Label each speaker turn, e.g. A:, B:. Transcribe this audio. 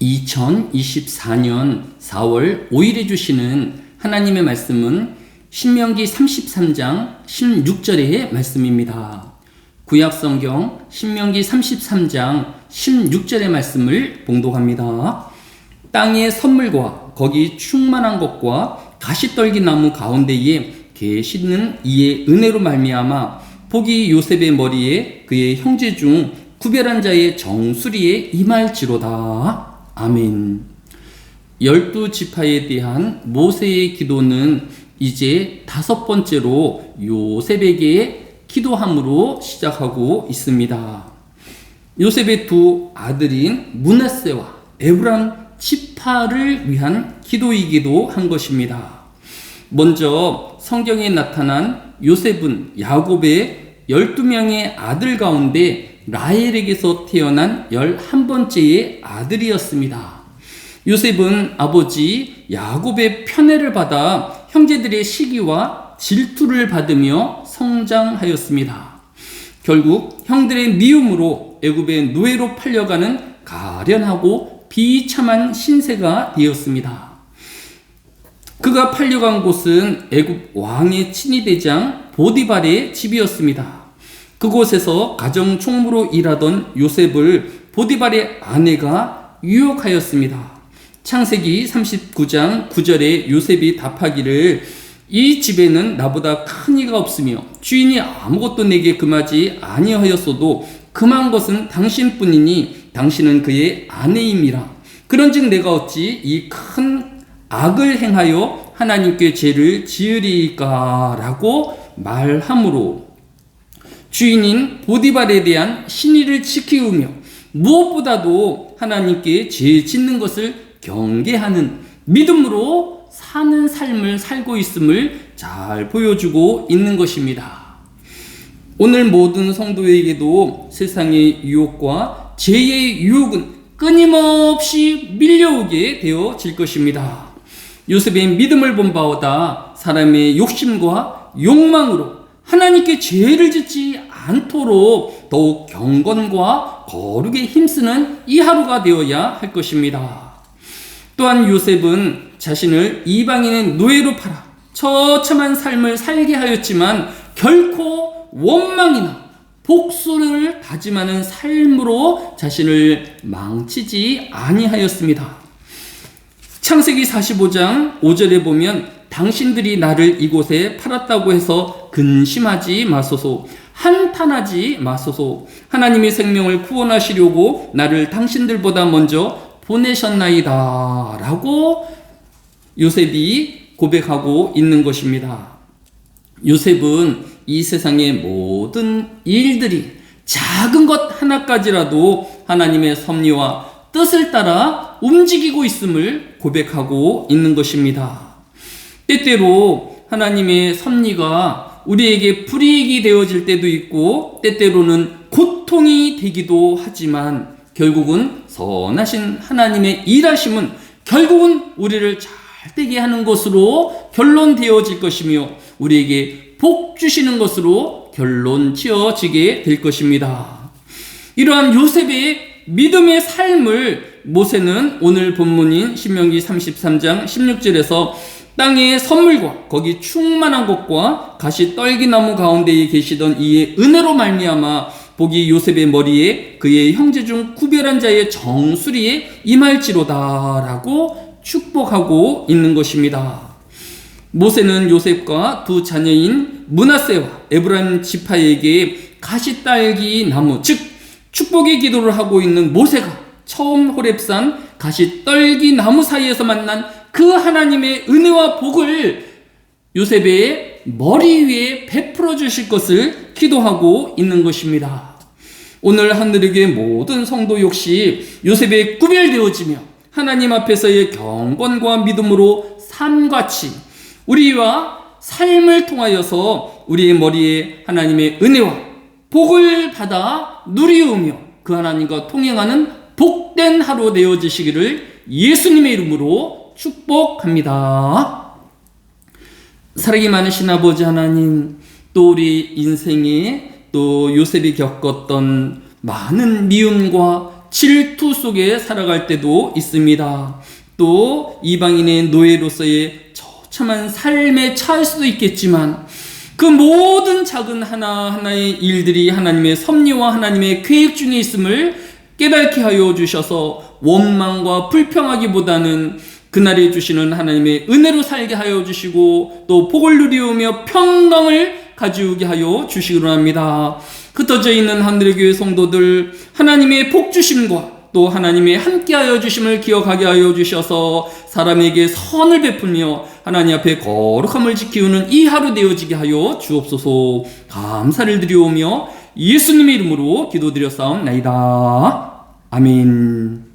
A: 2024년 4월 5일에 주시는 하나님의 말씀은 신명기 33장 16절의 말씀입니다. 구약 성경 신명기 33장 16절의 말씀을 봉독합니다. 땅의 선물과 거기 충만한 것과 가시떨기 나무 가운데에 계시는 이의 은혜로 말미암아 복이 요셉의 머리에 그의 형제 중 구별한 자의 정수리에 임할지로다. 아멘. 열두 지파에 대한 모세의 기도는 이제 다섯 번째로 요셉에게 기도함으로 시작하고 있습니다. 요셉의 두 아들인 문하세와 에브람 지파를 위한 기도이기도 한 것입니다. 먼저 성경에 나타난 요셉은 야곱의 12명의 아들 가운데 라헬에게서 태어난 11번째의 아들이었습니다. 요셉은 아버지 야곱의 편애를 받아 형제들의 시기와 질투를 받으며 성장하였습니다. 결국 형들의 미움으로 애굽의 노예로 팔려가는 가련하고 비참한 신세가 되었습니다. 그가 팔려간 곳은 애굽 왕의 친위대장 보디발의 집이었습니다. 그곳에서 가정 총무로 일하던 요셉을 보디발의 아내가 유혹하였습니다. 창세기 39장 9절에 요셉이 답하기를 이 집에는 나보다 큰 이가 없으며 주인이 아무것도 내게 금하지 아니하였어도 금한 것은 당신뿐이니 당신은 그의 아내임이라. 그런즉 내가 어찌 이 큰 악을 행하여 하나님께 죄를 지으리까라고 말하므로 주인인 보디발에 대한 신의를 지키우며 무엇보다도 하나님께 죄 짓는 것을 경계하는 믿음으로 사는 삶을 살고 있음을 잘 보여주고 있는 것입니다. 오늘 모든 성도에게도 세상의 유혹과 죄의 유혹은 끊임없이 밀려오게 되어질 것입니다. 요셉의 믿음을 본 바보다 사람의 욕심과 욕망으로 하나님께 죄를 짓지 않도록 더욱 경건과 거룩에 힘쓰는 이 하루가 되어야 할 것입니다. 또한 요셉은 자신을 이방인의 노예로 팔아 처참한 삶을 살게 하였지만 결코 원망이나 복수를 다짐하는 삶으로 자신을 망치지 아니하였습니다. 창세기 45장 5절에 보면 당신들이 나를 이곳에 팔았다고 해서 근심하지 마소서 한탄하지 마소서 하나님이 생명을 구원하시려고 나를 당신들보다 먼저 보내셨나이다 라고 요셉이 고백하고 있는 것입니다. 요셉은 이 세상의 모든 일들이 작은 것 하나까지라도 하나님의 섭리와 뜻을 따라 움직이고 있음을 고백하고 있는 것입니다. 때때로 하나님의 섭리가 우리에게 불이익이 되어질 때도 있고 때때로는 고통이 되기도 하지만 결국은 선하신 하나님의 일하심은 결국은 우리를 잘 되게 하는 것으로 결론되어질 것이며 우리에게 복 주시는 것으로 결론 지어지게 될 것입니다. 이러한 요셉의 믿음의 삶을 모세는 오늘 본문인 신명기 33장 16절에서 땅의 선물과 거기 충만한 것과 가시 떨기나무 가운데에 계시던 이의 은혜로 말미암아 복이 요셉의 머리에 그의 형제 중 구별한 자의 정수리에 임할지로다라고 축복하고 있는 것입니다. 모세는 요셉과 두 자녀인 문하세와 에브라임 지파에게 가시딸기 나무 즉 축복의 기도를 하고 있는 모세가 처음 호렙산 가시떨기 나무 사이에서 만난 그 하나님의 은혜와 복을 요셉의 머리 위에 베풀어 주실 것을 기도하고 있는 것입니다. 오늘 하늘에게 모든 성도 역시 요셉에 구별되어지며 하나님 앞에서의 경건과 믿음으로 삶같이 우리와 삶을 통하여서 우리의 머리에 하나님의 은혜와 복을 받아 누리우며 그 하나님과 통행하는 복된 하루 되어지시기를 예수님의 이름으로 축복합니다. 사랑이 많으신 아버지 하나님, 또 우리 인생에 또 요셉이 겪었던 많은 미움과 질투 속에 살아갈 때도 있습니다. 또 이방인의 노예로서의 처참한 삶에 처할 수도 있겠지만 그 모든 작은 하나하나의 일들이 하나님의 섭리와 하나님의 계획 중에 있음을 깨닫게 하여 주셔서 원망과 불평하기보다는 그날에 주시는 하나님의 은혜로 살게 하여 주시고 또 복을 누리우며 평강을 가지우게 하여 주시기로 합니다. 흩어져 있는 하늘의 교회 성도들 하나님의 복 주심과 또 하나님의 함께하여 주심을 기억하게 하여 주셔서 사람에게 선을 베풀며 하나님 앞에 거룩함을 지키우는 이 하루 되어지게 하여 주옵소서 감사를 드리오며 예수님의 이름으로 기도드렸사옵나이다. 아멘.